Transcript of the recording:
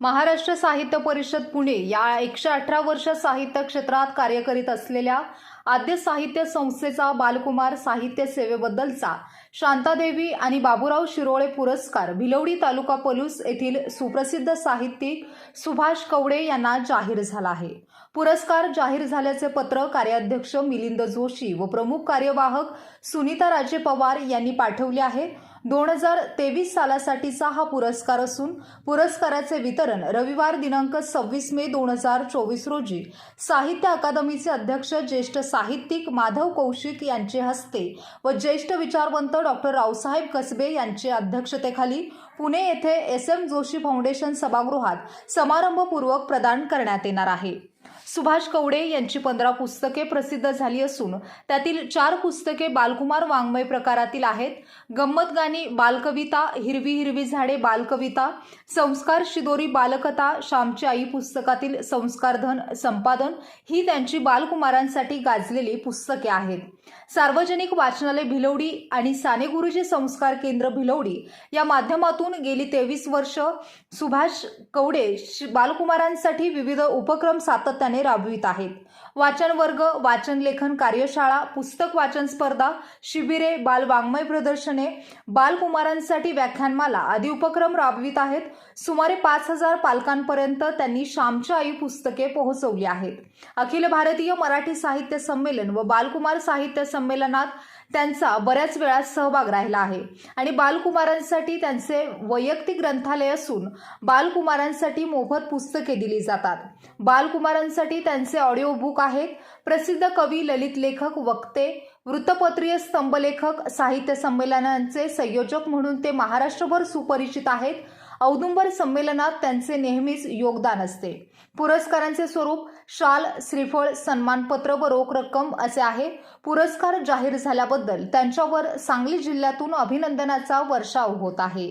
महाराष्ट्र साहित्य परिषद पुणे या एकशे अठरा वर्ष साहित्य क्षेत्रात कार्य करीत असलेल्या आद्य साहित्य संस्थेचा बालकुमार साहित्य सेवेबद्दलचा शांतादेवी आणि बाबूराव शिरोळे पुरस्कार भिलवडी तालुका पलूस येथील सुप्रसिद्ध साहित्यिक सुभाष कवडे यांना जाहीर झाला आहे. पुरस्कार जाहीर झाल्याचे पत्र कार्याध्यक्ष मिलिंद जोशी व प्रमुख कार्यवाहक सुनीता राजे पवार यांनी पाठवले आहे. दोन हजार तेवीस सालासाठीचा हा पुरस्कार असून पुरस्काराचे वितरण रविवार दिनांक सव्वीस मे दोन हजार चोवीस रोजी साहित्य अकादमीचे अध्यक्ष ज्येष्ठ साहित्यिक माधव कौशिक यांचे हस्ते व ज्येष्ठ विचारवंत डॉक्टर रावसाहेब कसबे यांच्या अध्यक्षतेखाली पुणे येथे एस एम जोशी फाउंडेशन सभागृहात समारंभपूर्वक प्रदान करण्यात येणार आहे. सुभाष कवडे यांची पंधरा पुस्तके प्रसिद्ध झाली असून त्यातील चार पुस्तके बालकुमार वाङ्मय प्रकारातील आहेत. गंमत गाणी बालकविता हिरवी हिरवी झाडे बालकविता संस्कार शिदोरी बालकथा श्यामची आई पुस्तकातील संस्कारधन संपादन ही त्यांची बालकुमारांसाठी गाजलेली पुस्तके आहेत. सार्वजनिक वाचनालय भिलवडी आणि साने गुरुजी संस्कार केंद्र भिलवडी या माध्यमातून गेली तेवीस वर्ष सुभाष कवडे बालकुमारांसाठी विविध उपक्रम सातत्याने राबवित आहेत. वाचन वर्ग वाचन लेखन कार्यशाळा पुस्तक वाचन स्पर्धा शिबिरे बाल वाङ्मय प्रदर्शने बालकुमारांसाठी व्याख्यानमाला आदी उपक्रम राबवित आहेत. सुमारे पाच हजार पालकांपर्यंत त्यांनी श्यामच्या आई पुस्तके पोहोचवली आहेत. अखिल भारतीय मराठी साहित्य संमेलन व बालकुमार साहित्य संमेलनात त्यांचा बऱ्याच वेळा सहभाग राहिला आहे. आणि बालकुमारांसाठी त्यांचे वैयक्तिक ग्रंथालय असून बालकुमारांसाठी मोफत पुस्तके दिली जातात. बालकुमारांसाठी त्यांचे ऑडिओ बुक आहेत. प्रसिद्ध कवी ललित लेखक वक्ते वृत्तपत्रीय स्तंभलेखक साहित्य संमेलनांचे संयोजक म्हणून ते महाराष्ट्रभर सुपरिचित आहेत. औदुंबर संमेलनात त्यांचे नेहमीच योगदान असते. पुरस्कारांचे स्वरूप शाल श्रीफळ सन्मानपत्र व रोख रक्कम असे आहे. पुरस्कार जाहीर झाल्याबद्दल त्यांच्यावर सांगली जिल्ह्यातून अभिनंदनाचा वर्षाव होत आहे.